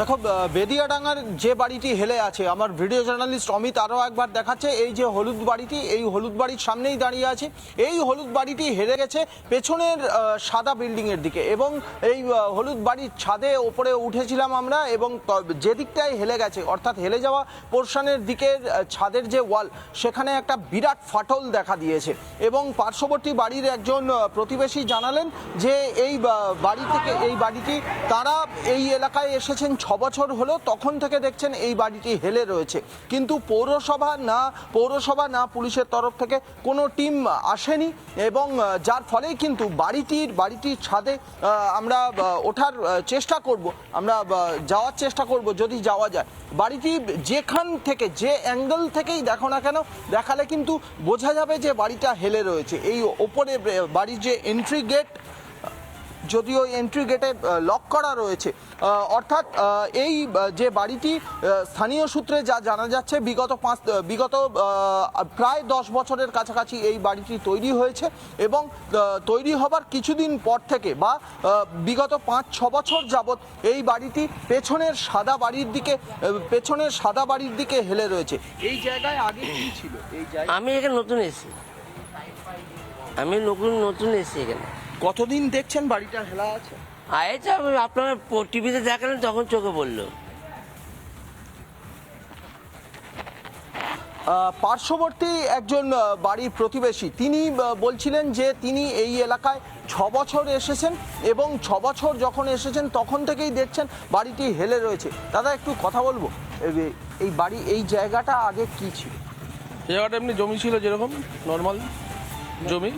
দেখো বেদিয়াডাঙ্গার যে বাড়িটি হেলে আছে, আমার ভিডিও জার্নালিস্ট অমিত আরও একবার দেখাচ্ছে, এই যে হলুদ বাড়িটি, এই হলুদ বাড়ির সামনেই দাঁড়িয়ে আছে, এই হলুদ বাড়িটি হেরে গেছে পেছনের সাদা বিল্ডিংয়ের দিকে এবং এই হলুদ বাড়ির ছাদে ওপরে উঠেছিলাম আমরা এবং যে দিকটায় হেলে গেছে, অর্থাৎ হেলে যাওয়া পোর্শনের দিকের ছাদের যে ওয়াল, সেখানে একটা বিরাট ফাটল দেখা দিয়েছে এবং পার্শ্ববর্তী বাড়ির একজন প্রতিবেশী জানালেন যে এই বাড়ি থেকে, এই বাড়িটি, তারা এই এলাকায় এসেছেন বছর হলো তখন থেকে দেখছেন এই বাড়িটি হেলে রয়েছে। কিন্তু পৌরসভা না পৌরসভা না, পুলিশের তরফ থেকে কোনো টিম আসেনি এবং যার ফলেই কিন্তু বাড়িটির বাড়িটির ছাদে আমরা ওঠার চেষ্টা করব। আমরা যাওয়ার চেষ্টা করব যদি যাওয়া যায়। বাড়িটি যেখান থেকে, যে অ্যাঙ্গেল থেকেই দেখো না কেন, দেখালে কিন্তু বোঝা যাবে যে বাড়িটা হেলে রয়েছে। এই ওপরে বাড়ির যে এন্ট্রি গেট যদিও এন্ট্রি গেটে লক করা রয়েছে। অর্থাৎ এই যে বাড়িটি স্থানীয় সূত্রে যা জানা যাচ্ছে, বিগত পাঁচ, বিগত প্রায় দশ বছরের কাছাকাছি এই বাড়িটি তৈরি হয়েছে এবং তৈরি হবার কিছুদিন পর থেকে বা বিগত পাঁচ, ছ বছর যাবৎ এই বাড়িটি পেছনের সাদা বাড়ির দিকে পেছনের সাদা বাড়ির দিকে হেলে রয়েছে। এই জায়গায় আগে ছিল? আমি এখানে নতুন এসেছি। আমি নতুন নতুন এসেছি এখানে। কতদিন দেখছেন বাড়িটা হেলা আছে? আয়েছে আপনার টিভিতে দেখালেন তখন চোখে বলল পার্শ্ববর্তী একজন বাড়ির প্রতিবেশী তিনি বলছিলেন যে তিনি এই এলাকায় ছ বছর এসেছেন এবং ছ বছর যখন এসেছেন তখন থেকেই দেখছেন বাড়িটি হেলে রয়েছে। দাদা একটু কথা বলব এই- এই বাড়ি এই জায়গাটা আগে কি ছিল? জায়গাটা এমনি জমি ছিল যেরকম নর্মাল জমি।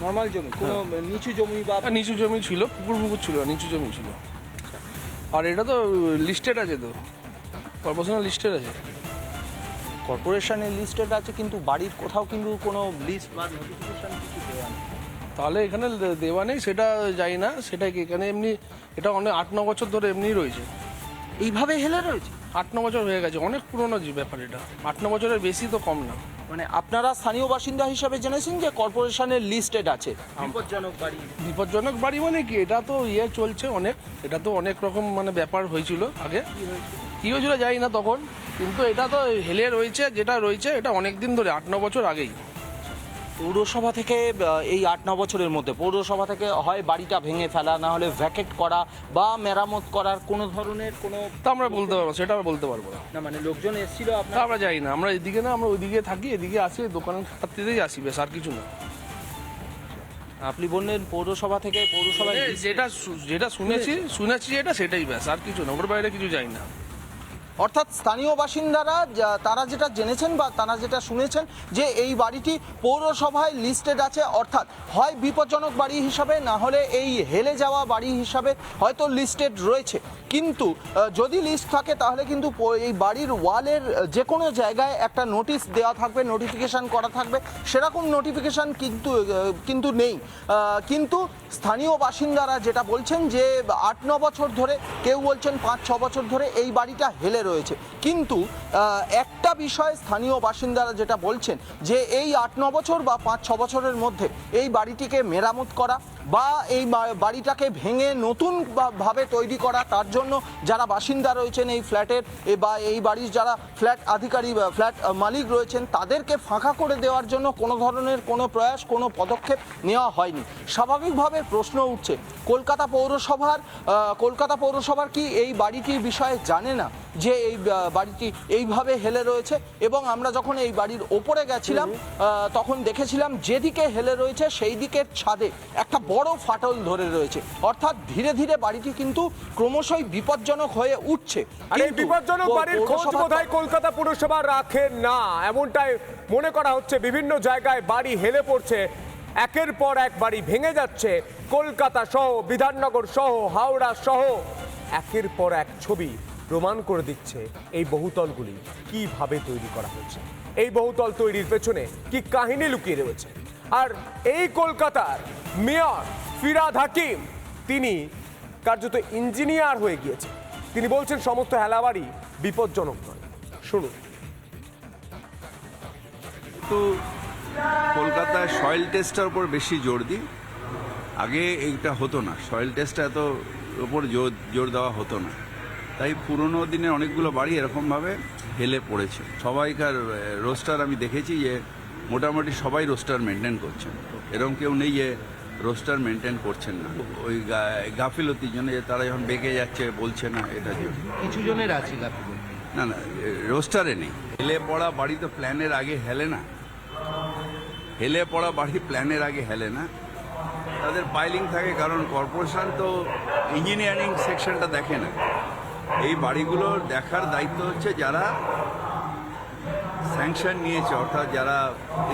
নর্মাল জমি কোনো নিচু জমি বা নিচু জমি ছিল পুকুর পুকুর ছিল নিচু জমি ছিল। আর এটা তো লিস্টেড আছে তো। কর্পোরেশনাল লিস্টেড আছে। কর্পোরেশনের লিস্টেড আছে কিন্তু বাড়ির কোথাও কিন্তু কোনো লিস্ট বা নোটিফিকেশন কিছু দেওয়া নেই। তাহলে এখানে দেওয়া নেই সেটা যাই না সেটা কি এখানে এমনি এটা অনেক আট ন বছর ধরে এমনিই রয়েছে। এইভাবে হেলে রয়েছে? আট ন বছর হয়ে গেছে অনেক পুরনো ব্যাপার এটা। আট ন বছরের বেশি তো কম না। মানে আপনারা স্থানীয় বাসিন্দা হিসাবে জেনেছেন যে কর্পোরেশনের লিস্টেড আছে। বিপজ্জনক বাড়ি। বিপজ্জনক বাড়ি মানে কি? এটা তো ইয়ে চলছে অনেক। এটা তো অনেক রকম মানে ব্যাপার হয়েছিল আগে। কি হয়েছিল যাই না তখন। কিন্তু এটা তো হেলে রয়েছে যেটা রয়েছে এটা অনেক দিন ধরে আট ন বছর আগেই। পৌরসভা থেকে এই আট ন বছরের মধ্যে পৌরসভা থেকে হয় বাড়িটা ভেঙে ফেলা না হলে ভ্যাকেট করা বা মেরামত করার কোনো ধরনের কোনো তা আমরা বলতে পারব সেটা আমরা বলতে পারব না। মানে লোকজন এসেছিল আপনার? আমরা যাই না আমরা এদিকে না আমরা ওইদিকে থাকি এদিকে আসি দোকানের খাতিরেই আসি বেশ আর কিছু না। আপনি বললেন পৌরসভা থেকে পৌরসভায় এ, যেটা যেটা শুনেছি শুনেছি। যেটা সেটাই ব্যাস আর কিছু না ওর বাইরে কিছু যাই না। অর্থাৎ স্থানীয় বাসিন্দারা তারা যেটা জেনেছেন বা তারা যেটা শুনেছেন যে এই বাড়িটি পৌরসভায় লিস্টেড আছে, অর্থাৎ হয় বিপজ্জনক বাড়ি হিসাবে, না হলে এই হেলে যাওয়া বাড়ি হিসাবে হয়তো লিস্টেড রয়েছে। কিন্তু যদি লিস্ট থাকে, তাহলে কিন্তু এই বাড়ির ওয়ালের যে কোনো জায়গায় একটা নোটিশ দেওয়া থাকবে নোটিফিকেশন করা থাকবে। সেরকম নোটিফিকেশন কিন্তু কিন্তু নেই। কিন্তু স্থানীয় বাসিন্দারা যেটা বলছেন যে আট, ন বছর ধরে, কেউ বলছেন পাঁচ, ছ বছর ধরে এই বাড়িটা হেলে রয়েছে। কিন্তু একটা বিষয় স্থানীয় বাসিন্দারা যেটা বলছেন, যে এই আট, ন বছর বা পাঁচ, ছ বছরের মধ্যে এই বাড়িটিকে মেরামত করা বা এই বাড়িটাকে ভেঙে নতুন ভাবে তৈরি করা তার জন্য যারা বাসিন্দা রয়েছেন এই ফ্ল্যাটের বা এই বাড়ির যারা ফ্ল্যাট আধিকারী বা ফ্ল্যাট মালিক রয়েছেন তাদেরকে ফাঁকা করে দেওয়ার জন্য কোনো ধরনের কোনো প্রয়াস কোনো পদক্ষেপ নেওয়া হয়নি। স্বাভাবিকভাবে প্রশ্ন উঠছে কলকাতা পৌরসভার কলকাতা পৌরসভার কি এই বাড়িটির বিষয়ে জানে না যে এই বাড়িটি এইভাবে হেলে রয়েছে? এবং আমরা যখন এই বাড়ির ওপরে গেছিলাম তখন দেখেছিলাম যেদিকে হেলে রয়েছে সেই দিকের ছাদে একটা বড় ফাটল ধরে রয়েছে। অর্থাৎ ধীরে ধীরে বাড়িটি কিন্তু ক্রমশই বিপজ্জনক হয়ে উঠছে। আর এই বিপজ্জনক বাড়ির খোঁজ বোধহয় কলকাতা পুরসভা রাখে না। এমনটাই মনে করা হচ্ছে বিভিন্ন জায়গায় বাড়ি হেলে পড়ছে। একের পর এক বাড়ি ভেঙে যাচ্ছে। কলকাতা সহ বিধাননগর সহ হাওড়া সহ। একের পর এক ছবি প্রমাণ করে দিচ্ছে এই বহুতলগুলি। কীভাবে তৈরি করা হয়েছে এই বহুতল তৈরির পেছনে কি কাহিনী লুকিয়ে রয়েছে? আর এই কলকাতার মেয়র ফিরাদ হাকিম, তিনি কার্যত ইঞ্জিনিয়ার হয়ে গিয়েছে তিনি বলছেন, সমস্ত হেলাবাড়ি বিপজ্জনক নয়। শুনুন। তো কলকাতায় সয়েল টেস্টটার উপর বেশি জোর দিই আগে এইটা হতো না। সয়েল টেস্টটা এত উপর জোর জোর দেওয়া হতো না। তাই পুরনো দিনের অনেকগুলো বাড়ি এরকমভাবে হেলে পড়েছে। সবাইকার রোস্টার আমি দেখেছি যে মোটামুটি সবাই রোস্টার মেনটেন করছেন। এরকম কেউ নেই যে রোস্টার মেনটেন করছেন না। ওই গাফিলতির জন্য তারা যখন বেঁকে যাচ্ছে বলছে না এটা জন্য কিছু জনের আছে গাফিলতি? না না রোস্টারে নেই। হেলে পড়া বাড়ি তো প্ল্যানের আগে হেলে না। হেলে পড়া বাড়ি প্ল্যানের আগে হেলে না। তাদের পাইলিং থাকে কারণ কর্পোরেশন তো ইঞ্জিনিয়ারিং সেকশনটা দেখে না। এই বাড়িগুলোর দেখার দায়িত্ব হচ্ছে যারা স্যাংশন নিয়েছে অর্থাৎ যারা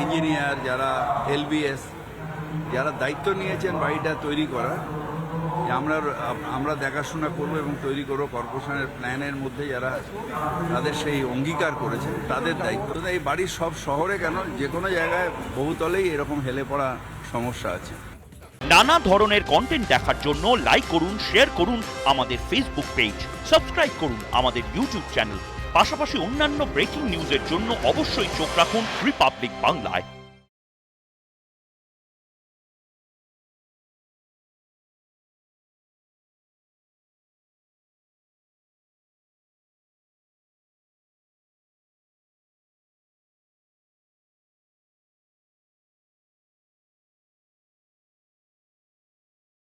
ইঞ্জিনিয়ার যারা এলবিএস যারা দায়িত্ব নিয়েছেন বাড়িটা তৈরি করা আমরা আমরা দেখাশোনা করব এবং তৈরি করব কর্পোরেশনের প্ল্যানের মধ্যে যারা তাদের সেই অঙ্গীকার করেছে তাদের দায়িত্ব। এই বাড়ির সব শহরে কেন? যে কোনো জায়গায় বহুতলেই এরকম হেলে পড়া সমস্যা আছে। নানা ধরনের কন্টেন্ট দেখার জন্য লাইক করুন শেয়ার করুন আমাদের ফেসবুক পেজ সাবস্ক্রাইব করুন আমাদের ইউটিউব চ্যানেল পাশাপাশি অন্যান্য ব্রেকিং নিউজের জন্য অবশ্যই চোখ রাখুন রিপাবলিক বাংলায়